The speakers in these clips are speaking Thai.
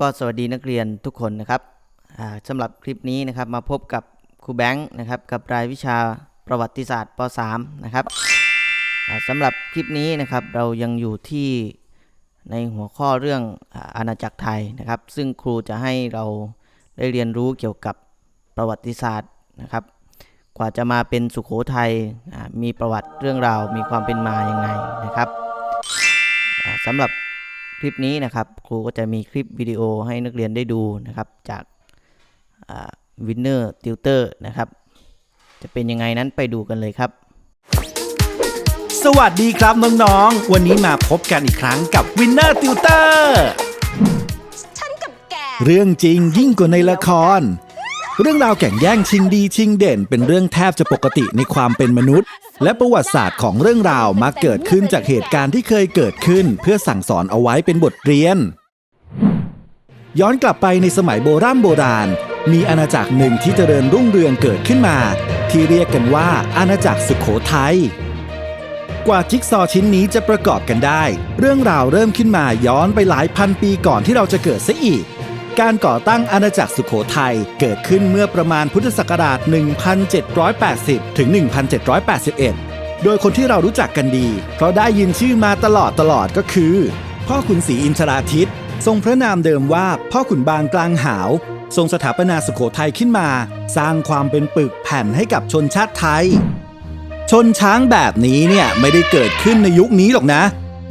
ก็สวัสดีนักเรียนทุกคนนะครับสำหรับคลิปนี้นะครับมาพบกับครูแบงค์นะครับกับรายวิชาประวัติศาสตร์ป .3 นะครับสำหรับคลิปนี้นะครับเรายังอยู่ที่ในหัวข้อเรื่องอาณาจักรไทยนะครับ ซึ่งครูจะให้เราได้เรียนรู้เกี่ยวกับประวัติศาสตร์นะครับ กว่าจะมาเป็นสุขโขทัยมีประวัติเรื่องราวมีความเป็นมาอยังไงนะครับสำหรับ คลิปนี้นะครับ ครูก็จะมีคลิปวิดีโอให้นักเรียนได้ดูนะครับ จากวินเนอร์ติวเตอร์นะครับ จะเป็นยังไงนั้นไปดูกันเลยครับ สวัสดีครับน้องๆ วันนี้มาพบกันอีกครั้งกับ Winner Tutor ฉันกับแกเรื่องจริงยิ่งกว่าในละคร เรื่องราวแข่งแย่งชิงดีชิงเด่น เป็นเรื่องแทบจะปกติในความเป็นมนุษย์ และประวัติศาสตร์ของเรื่องราวมักเกิดขึ้นจากเหตุการณ์ที่เคยเกิดขึ้น เพื่อสั่งสอนเอาไว้เป็นบทเรียน ย้อนกลับไปในสมัยโบราณโบราณ มีอาณาจักรหนึ่งที่เจริญรุ่งเรืองเกิดขึ้นมา ที่เรียกกันว่าอาณาจักรสุขโขทัยกว่าจิ๊กซอชิ้นนี้จะประกอบกันได้ เรื่องราวเริ่มขึ้นมาย้อนไปหลายพันปีก่อนที่เราจะเกิดซะอีก การก่อตั้งอาณาจักรสุขโขทัยเกิดขึ้นเมื่อประมาณพุทธศักราช 1780 ถึง 1781 โดยคนที่เรารู้จักกันดี เพราะได้ยินชื่อมาตลอดตลอดก็คือ พ่อขุนศรีอินทราทิต ทรงพระนามเดิมว่าพ่อขุนบางกลางหาว ทรงสถาปนาสุขโขทัยขึ้นมา สร้างความเป็นปึกแผ่นให้กับชนชาติไทย ชนช้างแบบนี้เนี่ยไม่ได้เกิดขึ้นในยุคนี้หรอกนะ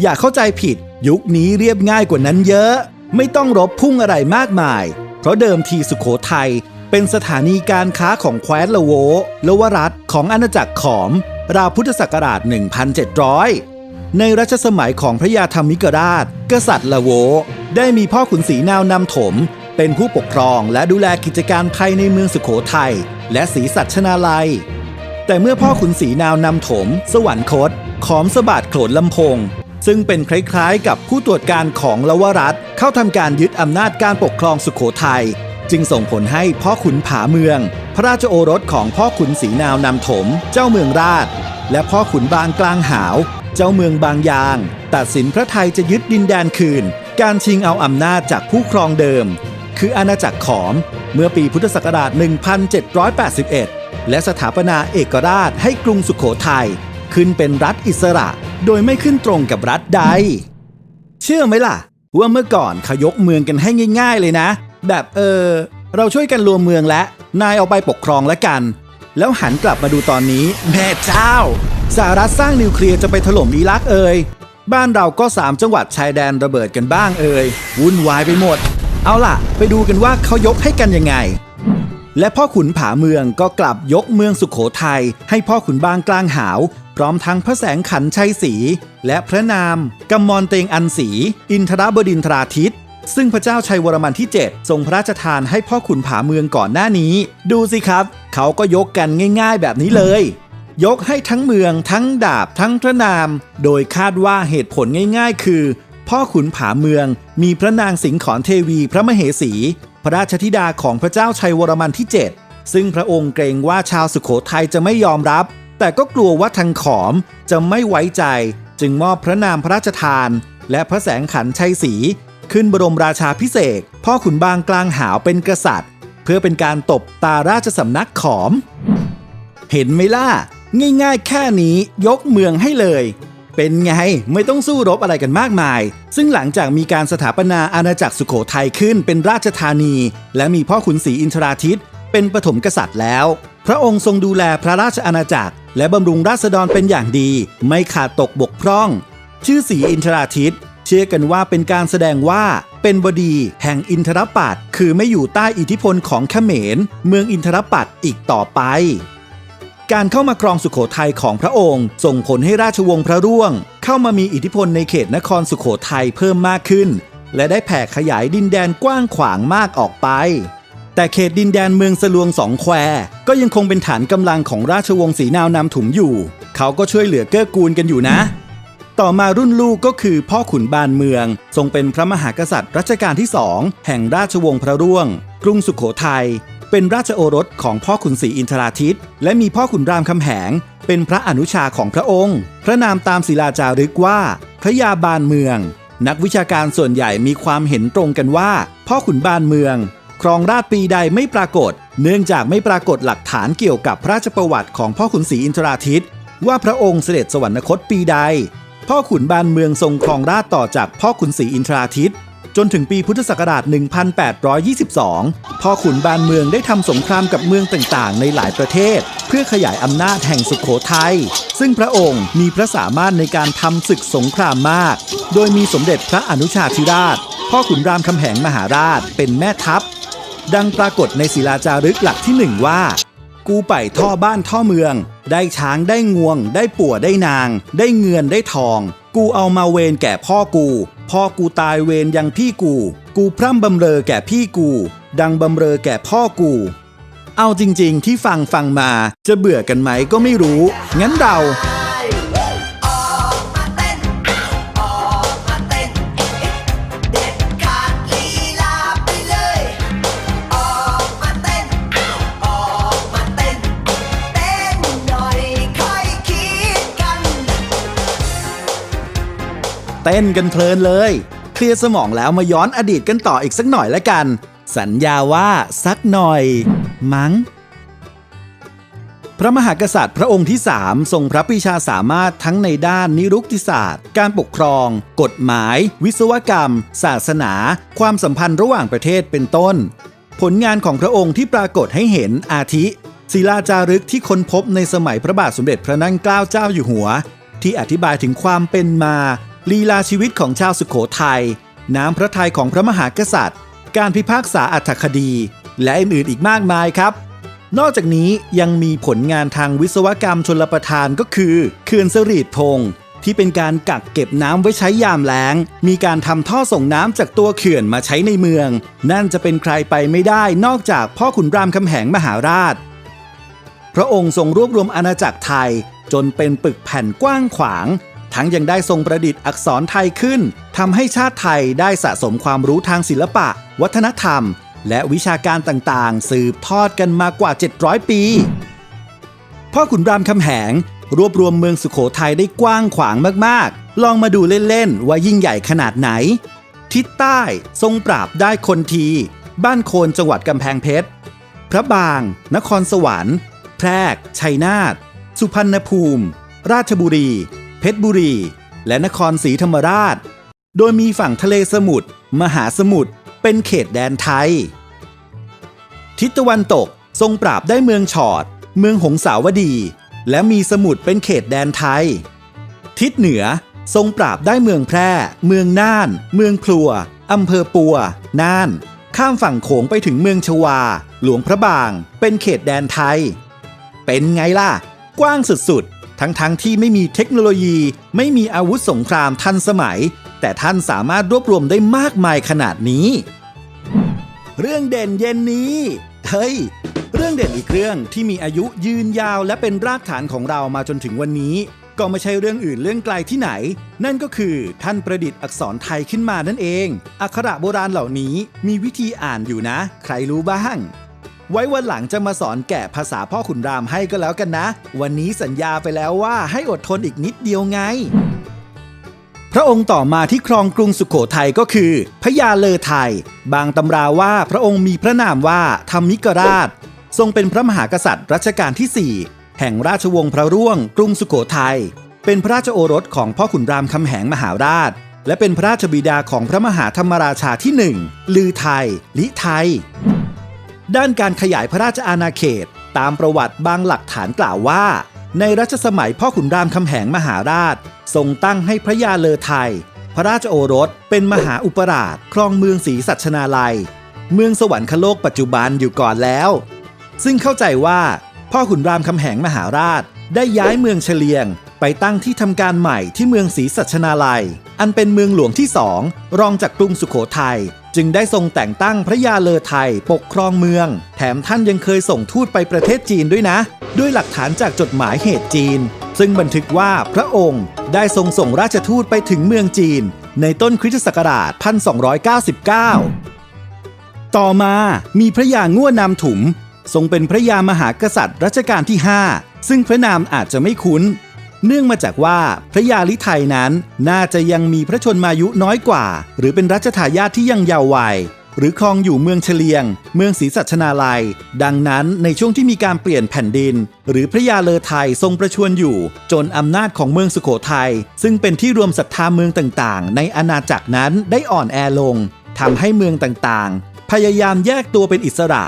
อย่าเข้าใจผิดยุคนี้เรียบง่ายกว่านั้นเยอะ ไม่ต้องรบพุ่งอะไรมากมาย เพราะเดิมทีสุขโขทัยเป็นสถานีการค้าของแคว้นละโวลวรัฐของอาณาจักรขอม ราวพุทธศักราช 1700 ในรัชสมัยของพระยาธรรมิกราช กษัตริย์ละโว ได้มีพ่อขุนศรีนาวนำถม เป็นผู้ปกครองและดูแลกิจการภายในเมืองสุขโขทัยและศรีสัชนาลัย แต่เมื่อพ่อขุนศรีนาวนำถม สวรรคตขอมสะบาดโขนลำพง ซึ่งเป็นคล้ายๆ กับผู้ตรวจการของละวรัฐ เข้าทำการยึดอำนาจการปกครองสุขโขทัยจึงส่งผลให้พ่อขุนผาเมือง พระราชโอรสของพ่อขุนศรีนาวนำถม เจ้าเมืองราช และพ่อขุนบางกลางหาว เจ้าเมืองบางยาง ตัดสินพระไทยจะยึดดินแดนคืน การชิงเอาอำนาจจากผู้ครองเดิม คืออาณาจักรขอม เมื่อปีพุทธศักราช 1781 และสถาปนาเอกราชให้กรุงสุขโขทัย ขึ้นเป็นรัฐอิสระ โดยไม่ขึ้นตรงกับรัฐใด เชื่อไหมล่ะ ว่าเมื่อก่อนขยกเมืองกันให้ง่าย ๆ เลยนะ แบบเออ เราช่วยกันรวมเมืองและ นายเอาไปปกครองแล้วกัน แล้วหันกลับมาดูตอนนี้ แม่เจ้าสหรัฐสร้างนิวเคลียร์จะไปถล่มอิรักเอ่ยบ้านเราก็3จังหวัดชายแดนระเบิดกันบ้างเอ่ยวุ่นวายไปหมด เอาล่ะ ไปดูกันว่าเขายกให้กันยังไง และพ่อขุนผาเมืองก็กลับยกเมืองสุขโขทัยให้พ่อขุนบางกลางหาว พร้อมทั้งพระแสงขันชัยศรีและพระนามกำมรเตงอันศรีอินทรบดินทราทิตซึ่งพระเจ้าชัยวรมันที่ 7 ทรงพระราชทานให้พ่อขุนผาเมืองก่อนหน้านี้ ดูสิครับ เขาก็ยกกันง่ายๆแบบนี้เลย ยกให้ทั้งเมืองทั้งดาบทั้งพระนาม โดยคาดว่าเหตุผลง่ายๆ คือ พ่อขุนผาเมืองมีพระนางสิงขอนเทวีพระมเหสี พระราชธิดาของพระเจ้าชัยวรมันที่ 7 ซึ่งพระองค์เกรงว่าชาวสุโขทัยจะไม่ยอมรับ แต่ก็กลัวว่าทางขอมจะไม่ไว้ใจจึงมอบพระนามพระราชทาน และพระแสงขันชัยศรีขึ้นบรมราชาพิเศษพ่อขุนบางกลางหาวเป็นกษัตริย์ เพื่อเป็นการตบตาราชสำนักขอม เห็นไหมล่ะ ง่ายๆ แค่นี้ยกเมืองให้เลย เป็นไงไม่ต้องสู้รบอะไรกันมากมาย ซึ่งหลังจากมีการสถาปนาอาณาจักรสุโขทัยขึ้นเป็นราชธานี และมีพ่อขุนศรีอินทราทิตเป็นปฐมกษัตริย์แล้ว พระองค์ทรงดูแลพระราชอาณาจักร และบำรุงราษฎรเป็นอย่างดี ไม่ขาดตกบกพร่อง ชื่อศรีอินทราทิต เชื่อกันว่าเป็นการแสดงว่าเป็นบดีแห่งอินทรปัตคือไม่อยู่ใต้อิทธิพลของเขมร เมืองอินทรปัตอีกต่อไป การเข้ามาครองสุขโขทัยของพระองค์ ส่งผลให้ราชวงศ์พระร่วง เข้ามามีอิทธิพลในเขตนครสุขโขทัยเพิ่มมากขึ้น และได้แผ่ขยายดินแดนกว้างขวางมากออกไป แต่เขตดินแดนเมืองสลวงสองแควก็ยังคงเป็นฐานกำลังของราชวงศ์ศรีนาวนำถุมอยู่ เขาก็ช่วยเหลือเกื้อกูลกันอยู่นะ ต่อมารุ่นลูกก็คือพ่อขุนบานเมือง ทรงเป็นพระมหากษัตริย์รัชกาลที่สองแห่งราชวงศ์พระร่วง กรุงสุขโขทัยเป็นราชโอรสของพ่อขุนศรีอินทราทิต และมีพ่อขุนรามคำแหง เป็นพระอนุชาของพระองค์ พระนามตามศิลาจารึกว่า พระยาบานเมือง นักวิชาการส่วนใหญ่มีความเห็นตรงกันว่า พ่อขุนบานเมือง ครองราชปีใดไม่ปรากฏ เนื่องจากไม่ปรากฏหลักฐานเกี่ยวกับพระราชประวัติของพ่อขุนศรีอินทราทิตย์ว่าพระองค์เสด็จสวรรคตปีใด พ่อขุนบานเมืองทรงครองราชต่อจากพ่อขุนศรีอินทราทิตย์จนถึงปีพุทธศักราช 1822 พ่อขุนบานเมืองได้ทำสงครามกับเมืองต่างๆ ในหลายประเทศ เพื่อขยายอำนาจแห่งสุขโขทัย ซึ่งพระองค์มีพระสามารถในการทำศึกสงครามมาก โดยมีสมเด็จพระอนุชาธิราชพ่อขุนรามคำแหงมหาราชเป็นแม่ทัพ ดังปรากฏในศิลาจารึกหลักที่หนึ่งว่า กูไปท่อบ้านท่อเมือง ได้ช้างได้งวง ได้ปัวได้นาง ได้เงินได้ทอง กูเอามาเวรแก่พ่อกู พ่อกูตายเวรยังพี่กู กูพร่ำบำเรอแก่พี่กู ดังบำเรอแก่พ่อกู เอาจริง ๆ ที่ฟังฟังมาจะเบื่อกันไหมก็ไม่รู้ งั้นเรา เต้นกันเพลินเลย เคลียร์สมองแล้วมาย้อนอดีตกันต่ออีกสักหน่อยละกัน สัญญาว่าสักหน่อย มั้ง พระมหากษัตริย์พระองค์ที่3ทรงพระปรีชาสามารถทั้งในด้านนิรุกติศาสตร์ การปกครอง กฎหมาย วิศวกรรม ศาสนา ความสัมพันธ์ระหว่างประเทศเป็นต้น ผลงานของพระองค์ที่ปรากฏให้เห็นอาทิศิลาจารึกที่ค้นพบในสมัยพระบาทสมเด็จพระนั่งเกล้าเจ้าอยู่หัว ที่อธิบายถึงความเป็นมา ลีลาชีวิตของชาวสุขโขทัย น้ำพระทัยของพระมหากษัตริย์ การพิพากษาอัตถคดี และอื่นๆอีกมากมายครับ นอกจากนี้ยังมีผลงานทางวิศวกรรมชนลประทานก็คือเขื่อนสรีดพงที่เป็นการกักเก็บน้ำไว้ใช้ยามแล้ง มีการทำท่อส่งน้ำจากตัวเขื่อนมาใช้ในเมือง นั่นจะเป็นใครไปไม่ได้นอกจากพ่อขุนรามคำแหงมหาราช พระองค์ทรงรวบรวมอาณาจักรไทย จนเป็นปึกแผ่นกว้างขวาง ทั้งยังได้ทรงประดิษฐ์อักษรไทยขึ้นทำให้ชาติไทยได้สะสมความรู้ทางศิลปะ วัฒนธรรม และวิชาการต่างๆ สืบทอดกันมากว่า 700 ปี พ่อขุนรามคำแหง รวบรวมเมืองสุขโขทัยได้กว้างขวางมากๆ ลองมาดูเล่น ๆ ว่ายิ่งใหญ่ขนาดไหน ทิศใต้ทรงปราบได้คนที บ้านโคนจังหวัดกำแพงเพชร พระบาง นครสวรรค์ แพรก ชัยนาท สุพรรณภูมิ ราชบุรี เพชรบุรี และนครศรีธรรมราช โดยมีฝั่งทะเลสมุทรมหาสมุทรเป็นเขตแดนไทย ทิศตะวันตกทรงปราบได้เมืองฉอด เมืองหงสาวดี และมีสมุทรเป็นเขตแดนไทย ทิศเหนือทรงปราบได้เมืองแพร่ เมืองน่าน เมืองพลัวอำเภอปัว น่าน ข้ามฝั่งโขงไปถึงเมืองชวา หลวงพระบาง เป็นเขตแดนไทย เป็นไงล่ะ กว้างสุด ทั้งๆทที่ไม่มีเทคโนโลยี ไม่มีอาวุธสงครามทันสมัย แต่ท่านสามารถรวบรวมได้มากมายขนาดนี้ เรื่องเด่นเย็นนี้ เฮ้ย เรื่องเด่นอีกเรื่องที่มีอายุยืนยาวและเป็นรากฐานของเรามาจนถึงวันนี้ ก็ไม่ใช่เรื่องอื่นเรื่องไกลที่ไหน นั่นก็คือท่านประดิษฐ์อักษรไทยขึ้นมานั่นเอง อักขระโบราณเหล่านี้มีวิธีอ่านอยู่นะ ใครรู้บ้าง ไว้วันหลังจะมาสอนแกะภาษาพ่อขุนรามให้ก็แล้วกันนะ วันนี้สัญญาไปแล้วว่าให้อดทนอีกนิดเดียวไง พระองค์ต่อมาที่ครองกรุงสุขโขทัยก็คือพญาเลอไทย บางตำราว่าพระองค์มีพระนามว่าธรรมิกราช ทรงเป็นพระมหากษัตริย์รัชกาลที่ 4 แห่งราชวงศ์พระร่วง กรุงสุขโขทัยเป็นพระราชโอรสของพ่อขุนรามคำแหงมหาราช และเป็นพระราชบิดาของพระมหาธรรมราชาที่หนึ่งลือไทย ลิไทย ด้านการขยายพระราชอาณาเขต ตามประวัติบางหลักฐานกล่าวว่า ในรัชสมัยพ่อขุนรามคำแหงมหาราช ทรงตั้งให้พระยาเลอไทย พระราชโอรส เป็นมหาอุปราชครองเมืองศรีสัชนาลัย เมืองสวรรคโลกปัจจุบันอยู่ก่อนแล้ว ซึ่งเข้าใจว่า พ่อขุนรามคำแหงมหาราช ได้ย้ายเมืองเฉลียง ไปตั้งที่ทำการใหม่ที่เมืองศรีสัชนาลัย อันเป็นเมืองหลวงที่สองรองจากกรุงสุขโขทัย จึงได้ทรงแต่งตั้งพระยาเลอไทยปกครองเมือง แถมท่านยังเคยส่งทูตไปประเทศจีนด้วยนะ ด้วยหลักฐานจากจดหมายเหตุจีน ซึ่งบันทึกว่าพระองค์ได้ทรงส่งราชทูตไปถึงเมืองจีน ในต้นคริสตศักราช 1299 ต่อมามีพระยาง่วนามถุม ทรงเป็นพระยามหากษัตริย์รัชกาลที่ 5 ซึ่งพระนามอาจจะไม่คุ้น เนื่องมาจากว่าพระยาลิไทยนั้นน่าจะยังมีพระชนมายุน้อยกว่า หรือเป็นรัชทายาทที่ยังเยาว์วัยหรือครองอยู่เมืองเฉลียง เมืองศรีสัชนาลัย ดังนั้นในช่วงที่มีการเปลี่ยนแผ่นดิน หรือพระยาเลอไทยทรงประชวรอยู่ จนอำนาจของเมืองสุโขทัยซึ่งเป็นที่รวมศรัทธาเมืองต่างๆ ในอาณาจักรนั้นได้อ่อนแอลงทำให้เมืองต่างๆ พยายามแยกตัวเป็นอิสระ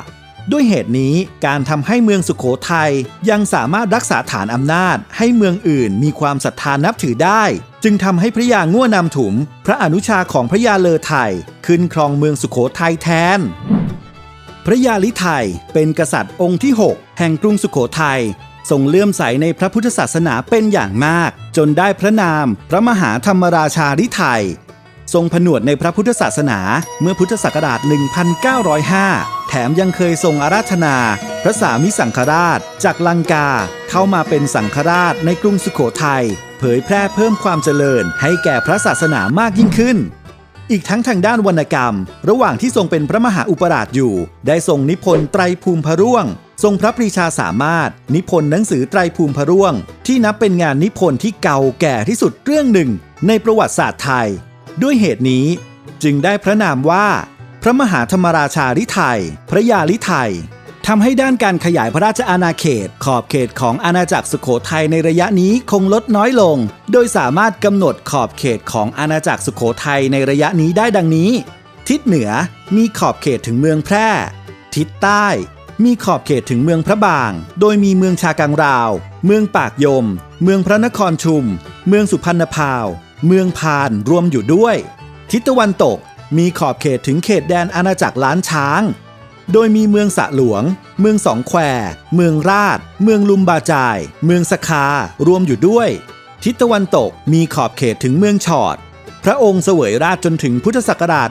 ด้วยเหตุนี้การทำให้เมืองสุขโขทัยยังสามารถรักษาฐานอำนาจ ให้เมืองอื่นมีความศรัทธานับถือได้ จึงทำให้พระยาง่วนำถุม พระอนุชาของพระยาเลอไทยขึ้นครองเมืองสุขโขทัยแทน พระยาลิไทยเป็นกษัตริย์องค์ที่ 6 แห่งกรุงสุขโขทัยทรงเลื่อมใสในพระพุทธศาสนาเป็นอย่างมาก จนได้พระนาม พระมหาธรรมราชาลิไทย ทรงผนวดในพระพุทธศาสนาเมื่อพุทธศักราช 1905 แถมยังเคยทรงอาราธนา พระสามิสังฆราช จากลังกาเข้ามาเป็นสังฆราชในกรุงสุขโขทัยเผยแพร่เพิ่มความเจริญให้แก่พระศาสนามากยิ่งขึ้น อีกทั้งทางด้านวรรณกรรม ระหว่างที่ทรงเป็นพระมหาอุปราชอยู่ ได้ทรงนิพนธ์ไตรภูมิพระร่วง ทรงพระปรีชาสามารถ นิพนธ์หนังสือไตรภูมิพระร่วง ที่นับเป็นงานนิพนธ์ที่เก่าแก่ที่สุดเรื่องหนึ่ง ในประวัติศาสตร์ไทย ด้วยเหตุนี้จึงได้พระนามว่า พระมหาธรรมราชาลิไทย พระยาลิไทยทำให้ด้านการขยายพระราชอาณาเขต ขอบเขตของอาณาจักรสุขโขทัยในระยะนี้คงลดน้อยลง โดยสามารถกำหนดขอบเขตของอาณาจักรสุขโขทัยในระยะนี้ได้ดังนี้ ทิศเหนือมีขอบเขตถึงเมืองแพร่ ทิศใต้ มีขอบเขตถึงเมืองพระบาง โดยมีเมืองชากังราว เมืองปากยม เมืองพระนครชุม เมืองสุพรรณพาว เมืองพานรวมอยู่ด้วย ทิศตะวันตกมีขอบเขตถึงเขตแดนอาณาจักรล้านช้าง โดยมีเมืองสะหลวง เมืองสองแคว เมืองราช เมืองลุมบาจาย เมืองสคารวมอยู่ด้วย ทิศตะวันตกมีขอบเขตถึงเมืองฉอด พระองค์เสวยราชจนถึงพุทธศักราช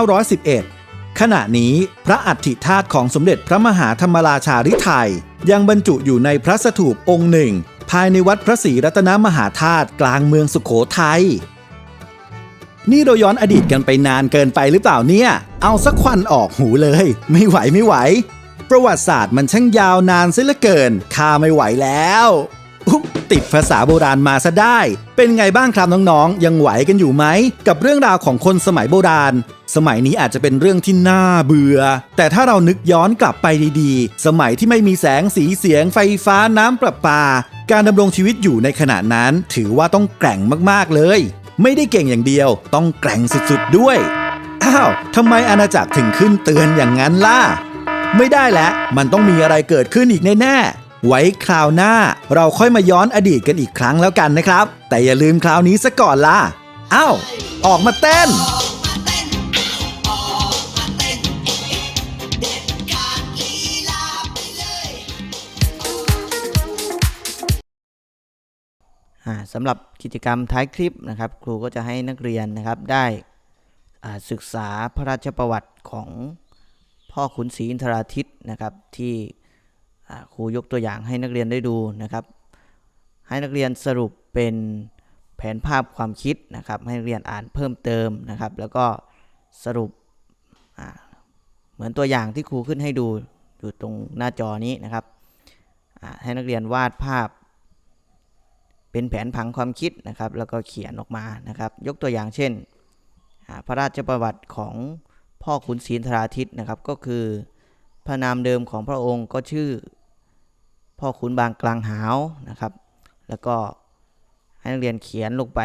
1911 ขณะนี้พระอัฐิธาตุของสมเด็จพระมหาธรรมราชาริไทยยังบรรจุอยู่ในพระสถูปองค์หนึ่ง ภายในวัดพระศรีรัตนมหาธาตุกลางเมืองสุขโขทัยนี่เราย้อนอดีตกันไปนานเกินไปหรือเปล่าเนี่ย เอาสักควันออกหูเลย ไม่ไหวไม่ไหว ประวัติศาสตร์มันช่างยาวนานเสียเหลือเกินข้าไม่ไหวแล้ว อุ๊บติดภาษาโบราณมาซะได้ เป็นไงบ้างครับน้องๆ ยังไหวกันอยู่ไหม กับเรื่องราวของคนสมัยโบราณ สมัยนี้อาจจะเป็นเรื่องที่น่าเบื่อ แต่ถ้าเรานึกย้อนกลับไปดีๆ สมัยที่ไม่มีแสงสีเสียงไฟฟ้าน้ำประปา การดำรงชีวิตอยู่ในขณะนั้น ถือว่าต้องแกร่งมากๆเลย ไม่ได้เก่งอย่างเดียว ต้องแกร่งสุดๆด้วย อ้าวทำไมอาณาจักรถึงขึ้นเตือนอย่างนั้นล่ะ ไม่ได้แล้วมันต้องมีอะไรเกิดขึ้นอีกแน่ๆ ไว้คราวหน้าเราค่อยมาย้อนอดีตกันอีกครั้งแล้วกันนะครับ แต่อย่าลืมคราวนี้ซะก่อนล่ะอ้าวออกมาเต้นสำหรับกิจกรรมท้ายคลิปนะครับ ครูก็จะให้นักเรียนนะครับได้ศึกษาพระราชประวัติของพ่อขุนศรีอินทราทิตนะครับที่ ครูยกตัวอย่างให้นักเรียนได้ดูนะครับ ให้นักเรียนสรุปเป็นแผนภาพความคิดนะครับ ให้นักเรียนอ่านเพิ่มเติมนะครับ แล้วก็สรุปเหมือนตัวอย่างที่ครูขึ้นให้ดูอยู่ตรงหน้าจอนี้นะครับให้นักเรียนวาดภาพ เป็นแผนผังความคิดนะครับ แล้วก็เขียนออกมานะครับ ยกตัวอย่างเช่น พระราชประวัติของพ่อขุนศรีนทราทิตนะครับ ก็คือพระนามเดิมของพระองค์ก็ชื่อ พ่อขุนบางกลางหาวนะครับ แล้วก็ให้นักเรียนเขียนลงไป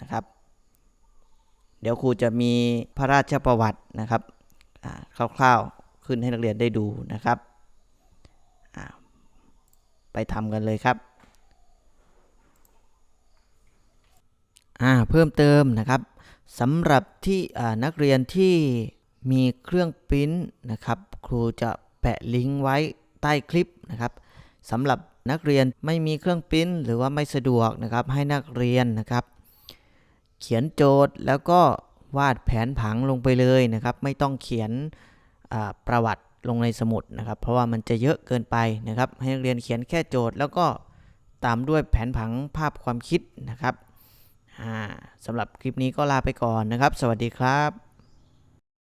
นะครับ เดี๋ยวครูจะมีพระราชประวัตินะครับคร่าวๆขึ้นให้นักเรียนได้ดูนะครับ ไปทำกันเลยครับอ่าเพิ่มเติมนะครับสำหรับที่นักเรียนที่มีเครื่องปริ้นนะครับ ครูจะแปะลิงก์ไว้ใต้คลิปนะครับ สำหรับนักเรียนไม่มีเครื่องปริ้นหรือว่าไม่สะดวกนะครับให้นักเรียนนะครับ เขียนโจทย์แล้วก็วาดแผนผังลงไปเลยนะครับ ไม่ต้องเขียนประวัติลงในสมุดนะครับ เพราะว่ามันจะเยอะเกินไปนะครับ ให้นักเรียนเขียนแค่โจทย์ แล้วก็ตามด้วยแผนผังภาพความคิดนะครับสำหรับคลิปนี้ก็ลาไปก่อนนะครับ สวัสดีครับ